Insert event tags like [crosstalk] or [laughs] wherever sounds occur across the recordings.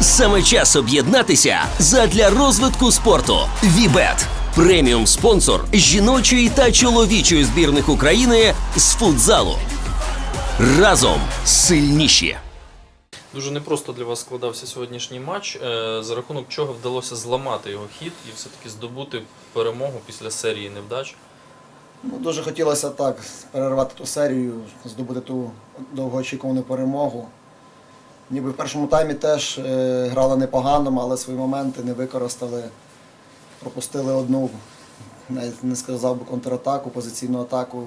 Саме час об'єднатися задля розвитку спорту. Вібет преміум спонсор жіночої та чоловічої збірних України з футзалу. Разом сильніші. Дуже непросто для вас складався сьогоднішній матч, е, за рахунок чого вдалося зламати його хід і все-таки здобути перемогу після серії невдач. Ну, дуже хотілося так перервати ту серію, здобути ту довгоочікувану перемогу. Ніби в першому таймі теж е, грали непогано, але свої моменти не використали. Пропустили одну, навіть не сказав би контратаку, позиційну атаку,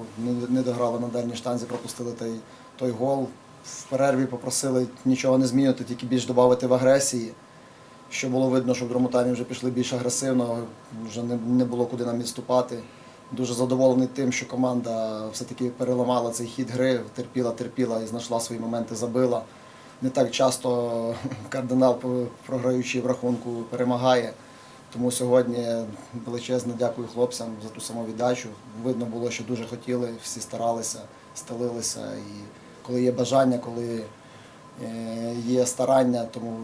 не, дограли на дальній штанзі, пропустили той, той гол. В перерві попросили нічого не змінювати, тільки більш додати в агресії. Що було видно, що в другому таймі вже пішли більш агресивно, вже не було куди нам відступати. Дуже задоволений тим, що команда все-таки переламала цей хід гри, терпіла, терпіла і знайшла свої моменти, забила. Не так часто кардинал, програючи в рахунку, перемагає. Тому сьогодні величезне дякую хлопцям за ту самовіддачу. Видно було, що дуже хотіли, всі старалися, стелилися. І коли є бажання, коли е, є старання, тому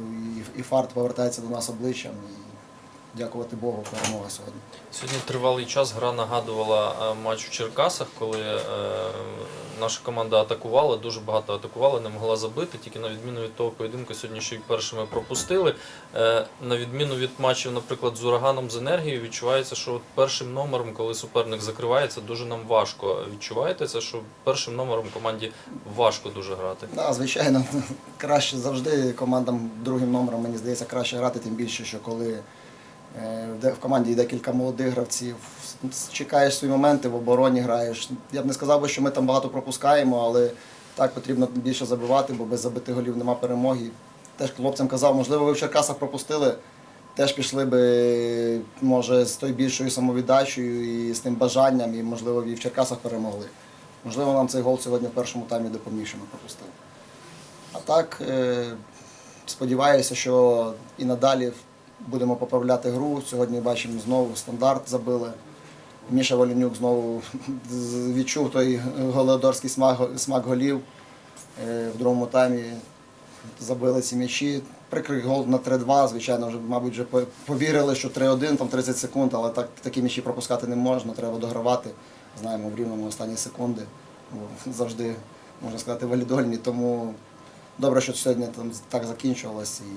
і, фарт повертається до нас обличчям. І дякувати Богу, перемога сьогодні. Сьогодні тривалий час гра нагадувала е, матч в Черкасах, коли е, наша команда атакувала, дуже багато атакувала, не могла забити. Тільки на відміну від того поєдинку, сьогодні ще й першими пропустили. Е, на відміну від матчів, наприклад, з ураганом з енергією, відчувається, що першим номером, коли суперник закривається, дуже нам важко. Відчуваєте це, що першим номером команді важко дуже грати. Да, звичайно, [laughs] краще завжди командам другим номером, мені здається, краще грати, тим більше, що коли в команді йде кілька молодих гравців, чекаєш свої моменти, в обороні граєш. Я б не сказав би, що ми там багато пропускаємо, але так потрібно більше забивати, бо без забитих голів нема перемоги. Теж хлопцям казав, можливо, ви в Черкасах пропустили, теж пішли би, може, з тою більшою самовіддачею і з тим бажанням, і, можливо, і в Черкасах перемогли. Можливо, нам цей гол сьогодні в першому таймі допоміг, що ми пропустили. А так, е, сподіваюся, що і надалі будемо поправляти гру. Сьогодні бачимо знову стандарт забили. Міша Волінюк знову відчув той голодорський смак, смак голів. Е, В другому таймі забили ці м'ячі. Прикрий гол на 3-2, звичайно, вже, мабуть, вже повірили, що 3-1, там 30 секунд, але так, такі м'ячі пропускати не можна, треба догравати. Знаємо, в рівному останні секунди. Завжди, можна сказати, валідольні. Тому добре, що сьогодні там так закінчувалось і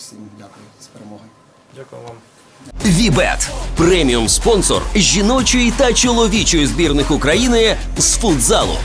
всім дякую з перемогою. Дякую вам. Вібет преміум спонсор жіночої та чоловічої збірних України з футзалу.